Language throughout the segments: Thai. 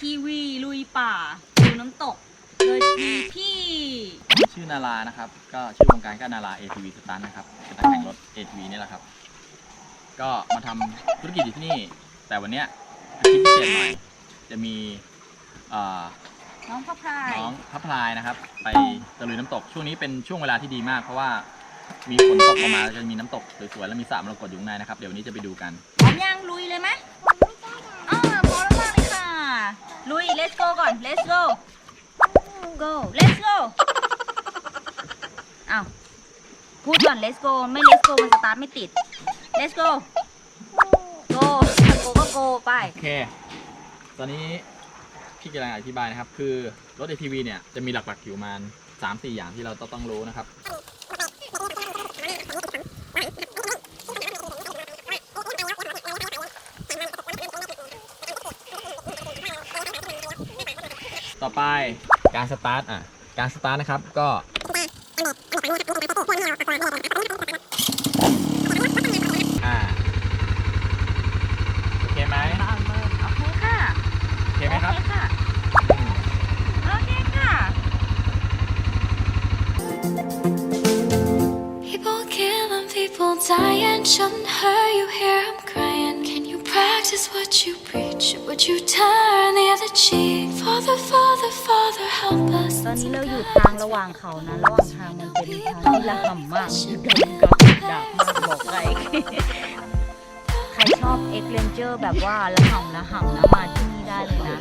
ทีวีลุยป่าดูน้ำตกเลยมีพี่ ชื่อนารานะครับ ก็ชื่อวงการก็นารา ATV สตาร์นะครับเป็นนักแข่งรถ ATV นี่แหละครับ ก็มาทำธุรกิจอยู่ที่นี่ แต่วันเนี้ยอาชีพพิเศษหน่อยจะมีน้องพระพลายน้องพระพลายนะครับ ไปตะลุยน้ำตกช่วงนี้เป็นช่วงเวลาที่ดีมาก เพราะว่ามีฝนตกลงมาแล้จะมีน้ำตกสวยๆแล้วมีสระมรกตอยู่ข้างในนะครับ เดี๋ยวนี้จะไปดูกันพร้ยังลุยเลยไหม ลยค่ะลุย let's go ก่อน let's go go let's go อ้าวพูดก่อน let's go ไม่ let's go มันสตาร์ทไม่ติด let's go go go ก็ go ไป โอเค ตอนนี้พี่กำลังอธิบายนะครับ คือรถ ATV เนี่ย จะมีหลักๆอยู่ประมาณ3 4 อย่างที่เราต้องรู้นะครับ ต่อไปการสตาร์ทอะการสตาร์ทนะครับก็ practice what you preach? Or would you turn the other cheek? Father, Father, Father, help us. ตอนนี้เราอยู่ทางระหว่างเขานะ ระหว่างทางมันเป็นทางที่ระห่ำมากดำกับดาบมากบอกใครใครชอบเอ็กเลนเจอร์แบบว่าระห่ำระห่ำนะมาที่นี่ได้เลยนะ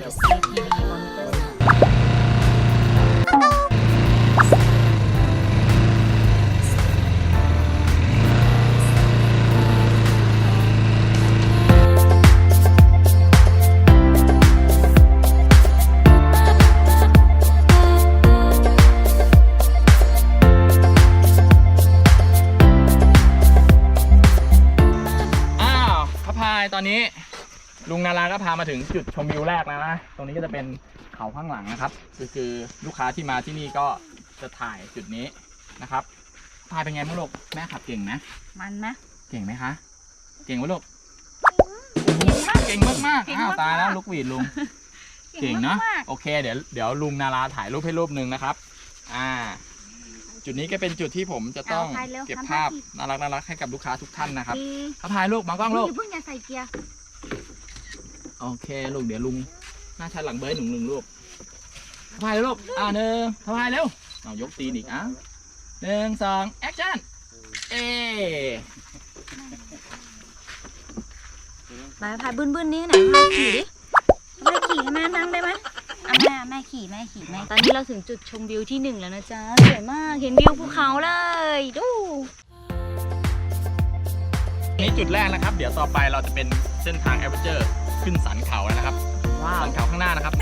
ลุงนาราก็พามาถึงจุดชมวิวแรกแล้วนะ ตรงนี้ก็จะเป็นเขาข้างหลังนะครับ คือคือลูกค้าที่มาที่นี่ก็จะถ่ายจุดนี้นะครับพายเป็นไงบ้างลูกแม่ขับเก่งนะมันไหมเก่งไหมคะ เก่งไหมลูกเก่งมากเก่งมากๆเก่งอ้าวมากๆตายแล้วลูกหวีดลุง เก่งเนาะมากโอเคเดี๋ยวเดี๋ยวลุงนาราถ่ายรูปให้รูปหนึ่งนะครับ อ่า จุดนี้ก็เป็นจุดที่ผมจะต้องเอาถ่ายเร็วเก็บทำภาพท่าทีน่ารักน่ารักให้กับลูกค้าทุกท่านนะครับดีพระพายลูกมากล้องลูกอย่าเพิ่งอย่าใส่เกียร์ โอเคลูกเดี๋ยวลุงหน้าชันหลังเบยหนึ่งหนึ่งลูกพระพายเร็วลูกอ่าหนึ่งพระพายเร็วเอายกตีนอีกอะหนึ่งสองแอคชั่นเอไปพายบึ้นบึ้นๆนี่ไหนพายขี่ดิพายขี่ให้แม่นั่งได้ไหมอะแม่แม่ขี่แม่ขี่แม่ตอนนี้เราถึงจุดชมวิวที่หนึ่งแล้วนะจ๊ะสวยมากเห็นวิวภูเขาเลยดูนี่จุดแรกนะครับ เดี๋ยวต่อไปเราจะเป็นเส้นทางแอดเวนเจอร์ ขึ้นสันเขาแล้วนะครับ ว้าว สันเขาข้างหน้านะครับ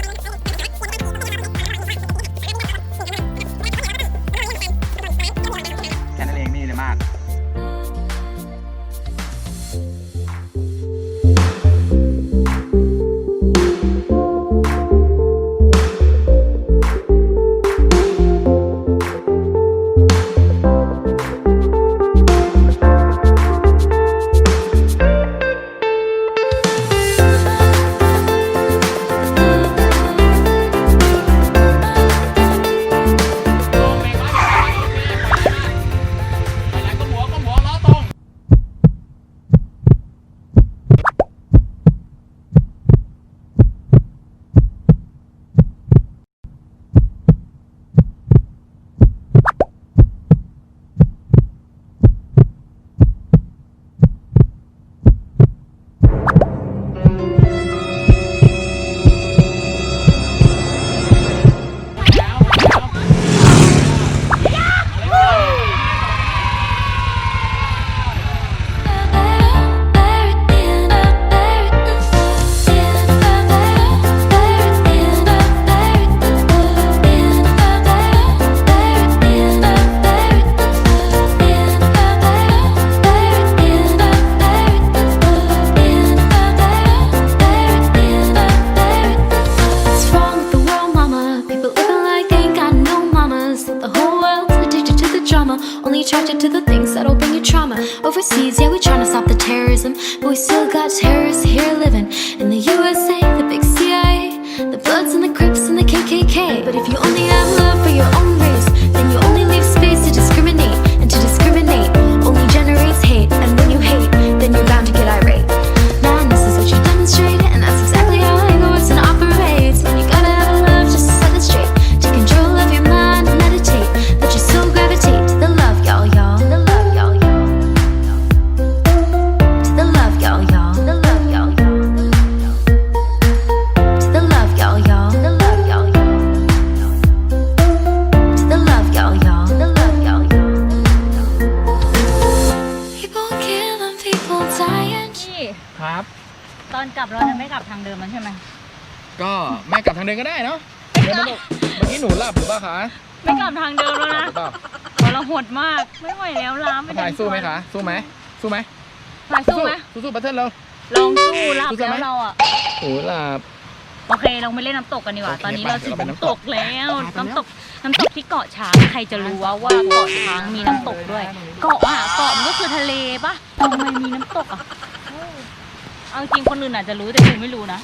attracted to the things that'll bring you trauma. Overseas, yeah, we tryna stop the terrorism, but we still got terrorists พี่ครับ ตอนกลับเราจะไม่กลับทางเดิมแล้วใช่ไหมก็ไม่กลับทางเดิมก็ได้เนาะเดี๋ยวมาลูเมื่อกี้หนูหลับหรือเปล่าคะไม่กลับทางเดิมแล้วนะเราหดมากไม่ไหวแล้วล้ามไปถ่ายสู้ไหมคะสู้ไหมสู้ไหมถ่ายสู้ไหมสู้สู้บัตเทิลเราลองสู้หลับแล้วเราอะโอ้หลับ โอเคเราไปเล่นน้ำตกกันดีกว่า โอเคตอนนี้ไปเราถึงเราไปน้ำตน้ำตกกแล้ว ไปไปน้ำตกน้ำตกที่เกาะช้าง ใครจะรู้ว่าว่าเกาะช้างมีน้ำตกด้วย เกาะอะเกาะมันก็คือทะเลปะทำไมมีน้ำตกอะ เอาจริงคนอื่นอาจจะรู้แต่กูไม่รู้นะ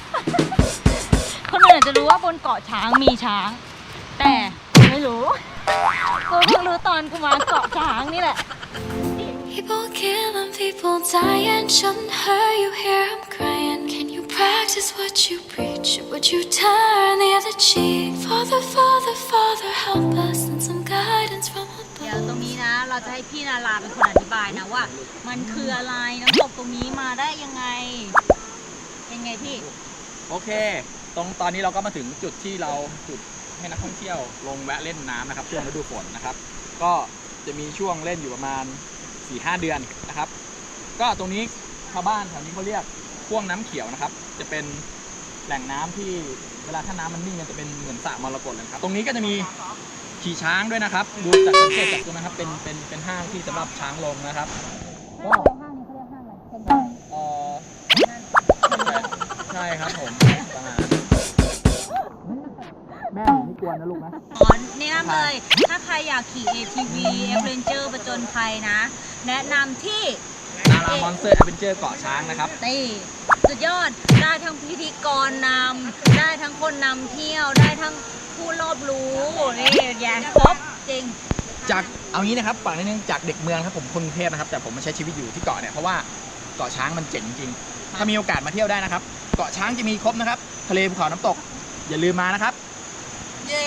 คนอื่นอาจจะรู้ว่าบนเกาะช้างมีช้าง แต่กูไม่รู้ กูเพิ่งรู้ตอนกูมาเกาะช้างนี่แหละ People killing, people dying. Shouldn't hurt you hear I'm crying. Can you practice what you preach? Or would you turn the other cheek? Father, Father, Father, help us and some guidance from เดี๋ยว above. ตรงนี้นะ เราจะให้พี่นาราเป็นคนอธิบายนะว่า มันคืออะไรน้ำตกตรงนี้มาได้ยังไง เป็นไงพี่ โอเค ตรงตอนนี้เราก็มาถึงจุดที่เราจุดให้นักท่องเที่ยวลงแวะเล่นน้ำนะครับช่วงฤดูฝนนะครับ ก็จะมีช่วงเล่นอยู่ประมาณ4-5เดือนนะครับ ก็ตรงนี้ชาวบ้านแถวนี้เขาเรียก พ่วงน้ำเขียวนะครับ จะเป็นแหล่งน้ำที่เวลาถ้าน้ำมันนิ่งมันจะเป็นเหมือนสระมรกตเลยครับ ตรงนี้ก็จะมีขี่ช้างด้วยนะครับ ดูจากสังเกตจากตรงนะครับ เป็น เป็น เป็นห้างที่สำหรับช้างลงนะครับก็ห้างนี้เขาเรียกห้างอะไรเซ็นเอ่อใช่ครับผมประมาณแม่ผมไม่กวนนะลูกนะอ๋อแนะนำเลย ถ้าใครอยากขี่ ATV Adventure ประจนภัยนะ แนะนำที่ นารามอนสเตอร์แอดเวนเจอร์เกาะช้างนะครับ นี่สุดยอดได้ทั้งพิธีกรนำได้ทั้งคนนำเที่ยวได้ทั้งผู้รอบรู้นี่อย่างครบจริง จากเอางี้นะครับฝากนิดนึงจากเด็กเมืองครับผมคนกรุงเทพนะครับ แต่ผมมาใช้ชีวิตอยู่ที่เกาะเนี่ยเพราะว่าเกาะช้างมันเจ๋งจริงๆถ้ามีโอกาสมาเที่ยวได้นะครับ เกาะช้างจะมีครบนะครับ ทะเลภูเขาน้ำตก อย่าลืมมานะครับ เย้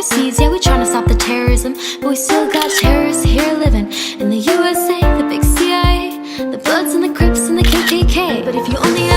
Overseas, yeah, we're trying to stop the terrorism. But we still got terrorists here living in the USA, the big CIA, the Bloods and the Crips and the KKK. But if you only